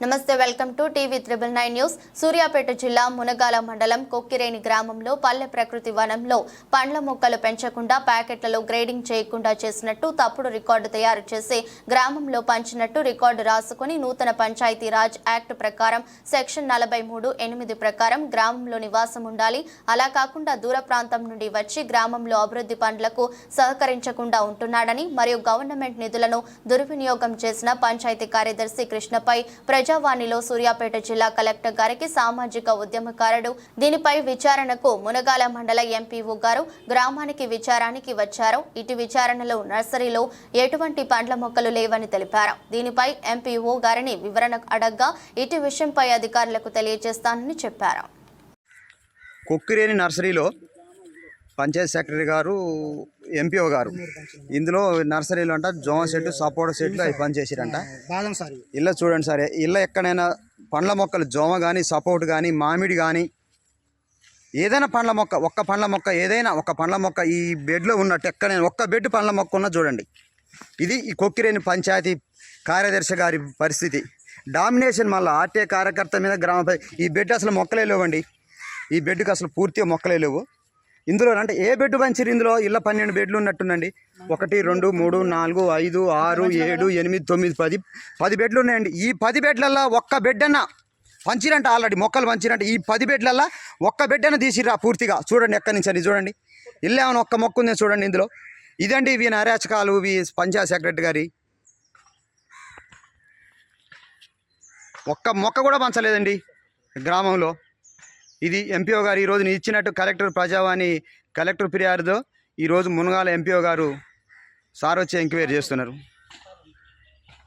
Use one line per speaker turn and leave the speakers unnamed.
నమస్తే welcome to TV triple nine news. Suryapet జిల్లా మునగాల మండలం కొక్కిరేని గ్రామంలో పల్లె ప్రకృతి వనంలో పండ్ల మొక్కలు పెంచకుండా ప్యాకెట్లలో గ్రేడింగ్ చేయకుండా చేసినట్టు తప్పుడు రికార్డు తయారు చేసి గ్రామంలో పంచినట్టు రికార్డు రాసుకుని నూతన పంచాయతీ రాజ్ యాక్ట్ ప్రకారం సెక్షన్ నలభై మూడు ఎనిమిది ప్రకారం గ్రామంలో నివాసం ఉండాలి. అలా కాకుండా దూర ప్రాంతం నుండి వచ్చి గ్రామంలో అభివృద్ధి పనులకు సహకరించకుండా ఉంటున్నాడని మరియు గవర్నమెంట్ నిధులను దుర్వినియోగం చేసిన పంచాయతీ కార్యదర్శి కృష్ణపై ప్రజావాణిలో సూర్యాపేట జిల్లా కలెక్టర్ గారికి సామాజిక ఉద్యమకారుడు. దీనిపై విచారణకు మునగాల మండల ఎంపీఓ గారు గ్రామానికి విచారానికి వచ్చారు. ఇటు విచారణలో నర్సరీలో ఎటువంటి పండ్ల మొక్కలు లేవని తెలిపారు. దీనిపై ఎంపీఓ గారిని వివరణ అడగ్గా ఇటు విషయంపై అధికారులకు తెలియజేస్తానని చెప్పారు.
కొక్కిరేని నర్సరీలో పంచాయత్ సెక్రటరీ గారు ఎంపీఓ గారు. ఇందులో నర్సరీలో అంట జోమ చెట్టు సపోటా చెట్లు అవి పనిచేసిరంట. ఇళ్ళ చూడండి సరే ఇళ్ళ ఎక్కడైనా పండ్ల మొక్కలు జోమ కానీ సపోర్ట్ కానీ మామిడి కానీ ఏదైనా పండ్ల మొక్క ఒక్క పండ్ల మొక్క ఏదైనా ఒక పండ్ల మొక్క ఈ బెడ్లో ఉన్నట్టు ఎక్కడైనా ఒక్క బెడ్ పండ్ల మొక్క ఉన్నా చూడండి. ఇది ఈ కొక్కిరేని పంచాయతీ కార్యదర్శి గారి పరిస్థితి. డామినేషన్ మళ్ళీ ఆర్టీఏ కార్యకర్త మీద గ్రామ ఈ బెడ్ అసలు మొక్కలే లేవండి. ఈ బెడ్కి అసలు పూర్తిగా మొక్కలే లేవు. ఇందులో అంటే ఏ బెడ్ పంచారు ఇందులో ఇళ్ళ పన్నెండు బెడ్లు ఉన్నట్టుందండి ఒకటి రెండు మూడు నాలుగు ఐదు ఆరు ఏడు ఎనిమిది తొమ్మిది పది పది బెడ్లు ఉన్నాయండి. ఈ పది బెడ్లల్లో ఒక్క బెడ్ అన్న పంచిరంట ఆల్రెడీ. మొక్కలు పంచిరంట ఈ పది బెడ్లల్లో ఒక్క బెడ్ అన్న తీసిరా పూర్తిగా. చూడండి ఎక్కడి నుంచి అని చూడండి. ఇల్లు ఏమైనా ఒక్క మొక్క ఉంది చూడండి ఇందులో. ఇదండి ఇవి అరాచకాలు వీ పంచాయత్ సెక్రటరీ గారి. ఒక్క మొక్క కూడా పంచలేదండి గ్రామంలో. ఇది ఎంపీఓ గారు ఈరోజు నేను ఇచ్చినట్టు కలెక్టర్ ప్రజావాణి కలెక్టర్ ఫిర్యాదుతో ఈరోజు మునగాల ఎంపీఓ గారు సార్ వచ్చి ఎంక్వైరీ చేస్తున్నారు.